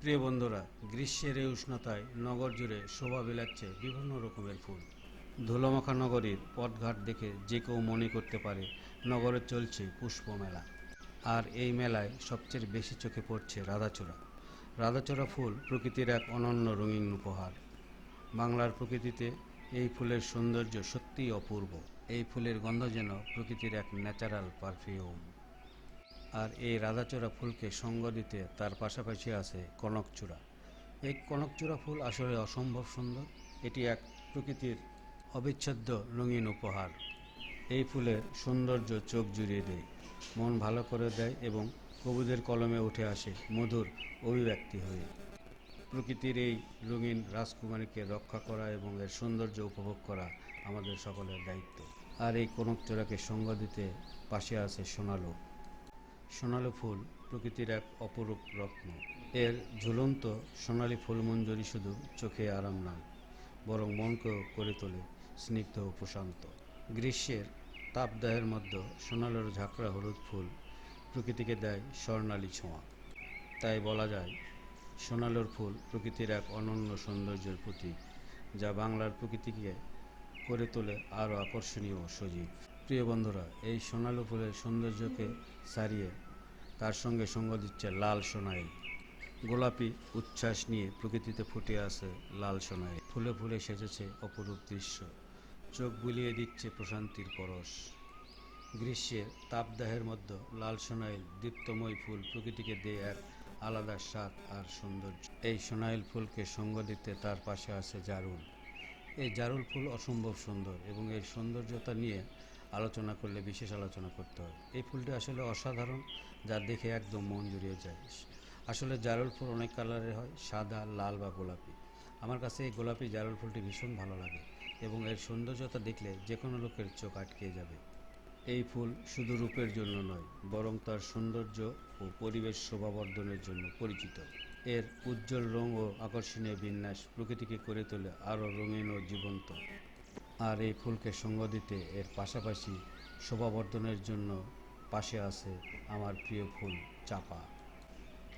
প্রিয় বন্ধুরা, গ্রীষ্মের এই উষ্ণতায় নগর জুড়ে শোভা বিলাচ্ছে বিভিন্ন রকমের ফুল। ধুলোমাখা নগরীর পথঘাট দেখে যে কেউ মনে করতে পারে নগরে চলছে পুষ্প মেলা আর এই মেলায় সবচেয়ে বেশি চোখে পড়ছে রাধাচূড়া। রাধাচূড়া ফুল প্রকৃতির এক অনন্য রঙিন উপহার। বাংলার প্রকৃতিতে এই ফুলের সৌন্দর্য সত্যিই অপূর্ব। এই ফুলের গন্ধ যেন প্রকৃতির এক ন্যাচারাল পারফিউম। আর এই রাধাচূড়া ফুলকে সঙ্গ দিতে তার পাশাপাশি আছে কনকচূড়া। এই কনকচূড়া ফুল আসলে অসম্ভব সুন্দর। এটি এক প্রকৃতির অবিচ্ছেদ্য রঙিন উপহার। এই ফুলের সৌন্দর্য চোখ জুড়িয়ে দেয়, মন ভালো করে দেয় এবং কবিদের কলমে উঠে আসে মধুর অভিব্যক্তি হয়ে। প্রকৃতির এই রঙিন রাজকুমারীকে রক্ষা করা এবং এর সৌন্দর্য উপভোগ করা আমাদের সকলের দায়িত্ব। আর এই কনকচূড়াকে সঙ্গ দিতে পাশে আছে সোনালো। সোনালী ফুল প্রকৃতির এক অপরূপ রত্ন। এর ঝুলন্ত সোনালী ফুলমঞ্জরি শুধু চোখে আরাম নয়, বরং মনকেও করে তোলে স্নিগ্ধ ও প্রশান্ত। গ্রীষ্মের তাপদাহের মধ্যে সোনালের ঝাঁকড়া হলুদ ফুল প্রকৃতিকে দেয় স্বর্ণালী ছোঁয়া। তাই বলা যায়, সোনালোর ফুল প্রকৃতির এক অনন্য সৌন্দর্যের প্রতীক, যা বাংলার প্রকৃতিকে করে তোলে আরও আকর্ষণীয় ও সজীব। প্রিয় বন্ধুরা, এই সোনালো ফুলের সৌন্দর্যকে সারিয়ে তার সঙ্গে সঙ্গ দিচ্ছে লাল সোনাইল। গোলাপি উচ্ছ্বাস নিয়ে প্রকৃতিতে ফুটে আছে লাল সোনাইল। ফুলে ফুলে সেজেছে অপরূপ দৃশ্য। চোখ বুলিয়ে দিচ্ছে প্রশান্তির পরশ। গ্রীষ্মের তাপদাহের মধ্যে লাল সোনাইল দীপ্তময় ফুল প্রকৃতিকে দেয় এক আলাদা স্বাদ আর সৌন্দর্য। এই সোনাইল ফুলকে সঙ্গ দিতে তার পাশে আছে জারুল। এই জারুল ফুল অসম্ভব সুন্দর এবং এর সৌন্দর্যতা নিয়ে আলোচনা করলে, বিশেষ আলোচনা করতে হয়। এই ফুলটি আসলে অসাধারণ, যা দেখে একদম মন জুড়িয়ে যায়। আসলে জারুল ফুল অনেক কালারের হয়, সাদা, লাল বা গোলাপি। আমার কাছে এই গোলাপি জারুল ফুলটি ভীষণ ভালো লাগে এবং এর সৌন্দর্যতা দেখলে যে কোনো লোকের চোখ আটকে যাবে। এই ফুল শুধু রূপের জন্য নয়, বরং তার সৌন্দর্য ও পরিবেশ শোভাবর্ধনের জন্য পরিচিত। এর উজ্জ্বল রং ও আকর্ষণীয় বিন্যাস প্রকৃতিকে করে তোলে আরও রঙিন ও জীবন্ত। আর এই ফুলকে সঙ্গ দিতে এর পাশাপাশি শোভাবর্ধনের জন্য পাশে আছে আমার প্রিয় ফুল চাপা।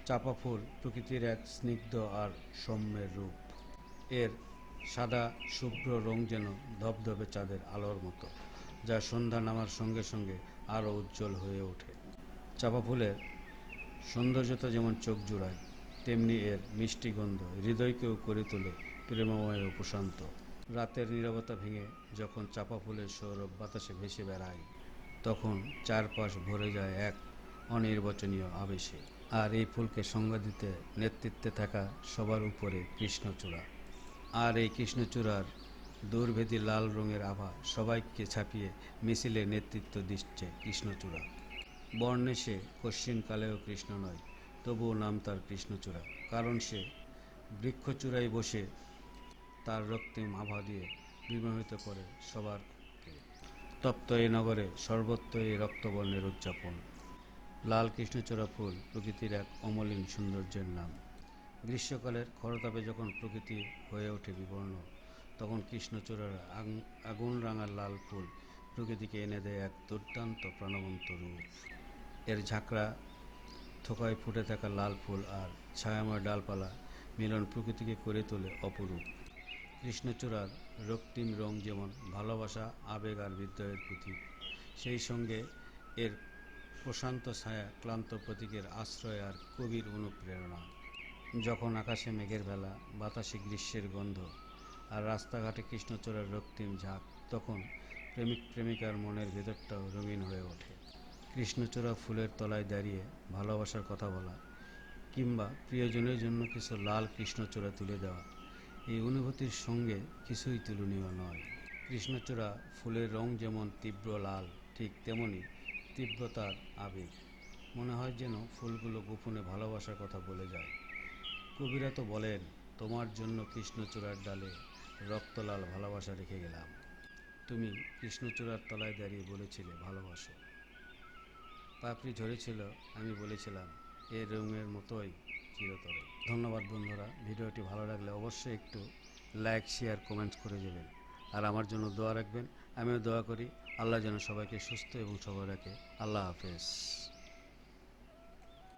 চাপা ফুল প্রকৃতির এক স্নিগ্ধ আর সৌম্যের রূপ। এর সাদা শুভ্র রং যেন ধবধবে চাঁদের আলোর মতো, যা সন্ধ্যা নামার সঙ্গে সঙ্গে আরও উজ্জ্বল হয়ে ওঠে। চাপা ফুলের সৌন্দর্যতা যেমন চোখ জুড়ায়, তেমনি এর মিষ্টি গন্ধ হৃদয়কেও করে তোলে প্রেমময় ও প্রশান্ত। রাতের নীরবতা ভেঙে যখন চাপা ফুলের সৌরভ বাতাসে ভেসে বেড়ায়, তখন চারপাশ ভরে যায় এক অনির্বচনীয় আবেশে। আর এই ফুলকে সঙ্গ দিতে নেতৃত্বে থাকা সবার উপরে কৃষ্ণচূড়া। আর এই কৃষ্ণচূড়ার দূরভেদী লাল রঙের আভা সবাইকে ছাপিয়ে মিছিলে নেতৃত্ব দিচ্ছে কৃষ্ণচূড়া। বর্ণে সে কশ্চিনকালেও কৃষ্ণ নয়, তবুও নাম তার কৃষ্ণচূড়া। কারণ সে বৃক্ষচূড়ায় বসে তার রক্তিম আভা দিয়ে বিমোহিত করে সবারকে তপ্ত এই নগরে সর্বত্র এই রক্তবর্ণের উদযাপন। লাল কৃষ্ণচূড়া ফুল প্রকৃতির এক অমলিন সৌন্দর্যের নাম। গ্রীষ্মকালের খরতাপে যখন প্রকৃতি হয়ে ওঠে বিবর্ণ, তখন কৃষ্ণচূড়ার আগুন- আগুন রাঙা লাল ফুল প্রকৃতিকে এনে দেয় এক দুর্দান্ত প্রাণবন্ত রূপ। এর ঝাঁকড়া, থোকায় ফুটে থাকা লাল ফুল আর ছায়াময় ডালপালা মিলন প্রকৃতিকে করে তোলে অপরূপ। কৃষ্ণচূড়ার রক্তিম রং যেমন ভালোবাসা, আবেগ আর বিদ্রোহের প্রতীক, সেই সঙ্গে এর প্রশান্ত ছায়া ক্লান্ত প্রতীকের আশ্রয় আর কবির অনুপ্রেরণা। যখন আকাশে মেঘের বেলা, বাতাসে গ্রীষ্মের গন্ধ আর রাস্তাঘাটে কৃষ্ণচূড়ার রক্তিম ঝাঁক, তখন প্রেমিক প্রেমিকার মনের ভেতরটাও রঙিন হয়ে ওঠে। কৃষ্ণচূড়া ফুলের তলায় দাঁড়িয়ে ভালোবাসার কথা বলা কিংবা প্রিয়জনের জন্য কিছু লাল কৃষ্ণচূড়া তুলে দেওয়া এই অনুভূতির সঙ্গে কিছুই তুলনীয় নয়। কৃষ্ণচূড়া ফুলের রং যেমন তীব্র লাল, ঠিক তেমনি তীব্রতার আবেগ। মনে হয় যেন ফুলগুলো গোপনে ভালোবাসার কথা বলে যায়। কবিরা তো বলেন, তোমার জন্য কৃষ্ণচূড়ার ডালে রক্তলাল ভালোবাসা রেখে গেলাম। তুমি কৃষ্ণচূড়ার তলায় দাঁড়িয়ে বলেছিলে, ভালোবাসো। পাপড়ি ঝরেছিল, আমি বলেছিলাম, এ রঙের মতোই চিরতরে। ধন্যবাদ বন্ধুরা, ভিডিওটি ভালো লাগলে অবশ্যই একটু লাইক, শেয়ার কমেন্টস করে দেবেন। আর আমার জন্য দোয়া রাখবেন, আমিও দোয়া করি, আল্লাহ যেন সবাইকে সুস্থ এবং সবাই রাখে আল্লাহ হাফেজ।